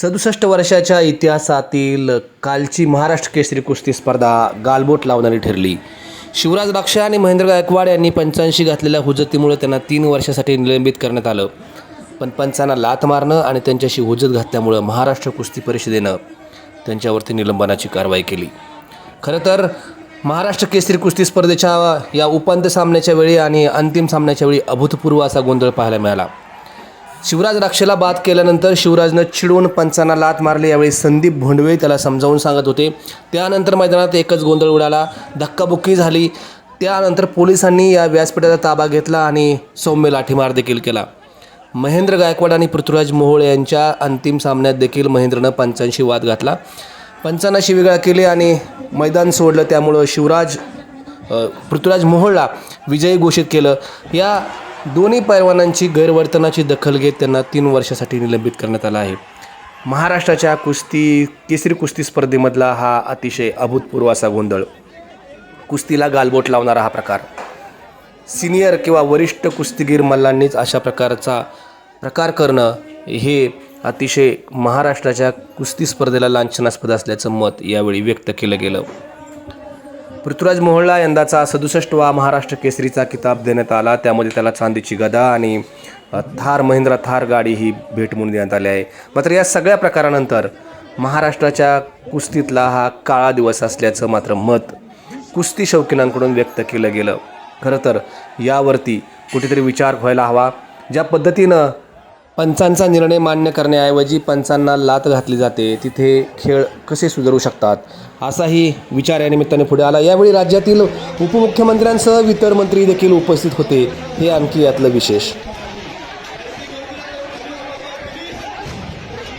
सदुसष्ट वर्षाच्या इतिहासातील कालची महाराष्ट्र केसरी कुस्ती स्पर्धा गालबोट लावणारी ठरली. शिवराज राक्षे आणि महेंद्र गायकवाड यांनी पंचांशी घातलेल्या हुजतीमुळे त्यांना तीन वर्षासाठी निलंबित करण्यात आलं. पण पंचांना लात मारणं आणि त्यांच्याशी हुजत घातल्यामुळं महाराष्ट्र कुस्ती परिषदेनं त्यांच्यावरती निलंबनाची कारवाई केली. खरं तर महाराष्ट्र केसरी कुस्ती स्पर्धेच्या या उपांत्य सामन्याच्या वेळी आणि अंतिम सामन्याच्या वेळी अभूतपूर्व असा गोंधळ पाहायला मिळाला. शिवराज राक्षेला बाद केल्यानंतर शिवराजनं चिडून पंचांना लात मारली. यावेळी संदीप भोंडवे त्याला समजावून सांगत होते. त्यानंतर मैदानात एकच गोंधळ उडाला. धक्काबुक्की झाली. त्यानंतर पोलिसांनी या व्यासपीठाचा ताबा घेतला आणि सौम्य लाठीमार देखील केला. महेंद्र गायकवाड आणि पृथ्वीराज मोहोळ यांच्या अंतिम सामन्यात देखील महेंद्रनं पंचांशी वाद घातला. पंचांना शिवीगाळ केली आणि मैदान सोडलं. त्यामुळं शिवराज पृथ्वीराज मोहोळला विजयी घोषित केलं. या दोन्ही पैलवानांची गैरवर्तनाची दखल घेत त्यांना तीन वर्षासाठी निलंबित करण्यात आलं आहे. महाराष्ट्राच्या कुस्ती केसरी कुस्ती स्पर्धेमधला हा अतिशय अभूतपूर्व असा गोंधळ. कुस्तीला गालबोट लावणारा हा प्रकार. सिनियर किंवा वरिष्ठ कुस्तीगीर मल्लांनीच अशा प्रकारचा प्रकार करणं हे अतिशय महाराष्ट्राच्या कुस्ती स्पर्धेला लांछनास्पद असल्याचं मत यावेळी व्यक्त केलं गेलं. पृथ्वीराज मोहोळला यंदाचा सदुसष्टवा महाराष्ट्र केसरीचा किताब देण्यात आला. त्यामध्ये त्याला चांदीची गदा आणि थार महिंद्रा थार गाडी ही भेट म्हणून देण्यात आली आहे. मात्र या सगळ्या प्रकारानंतर महाराष्ट्राच्या कुस्तीतला हा काळा दिवस असल्याचं मात्र मत कुस्ती शौकीनांकडून व्यक्त केलं गेलं. खरं तर यावरती कुठेतरी विचार व्हायला हवा. ज्या पद्धतीनं पंचांचा निर्णय मान्य करण्याऐवजी पंचांना लात घातली जाते. तिथे खेळ कसे सुधारू शकतात? असाही विचार या निमित्ताने पुढे आला. यावेळी राज्यातील उपमुख्यमंत्र्यांसह इतर मंत्री देखील उपस्थित होते. हे आणखी यातलं विशेष.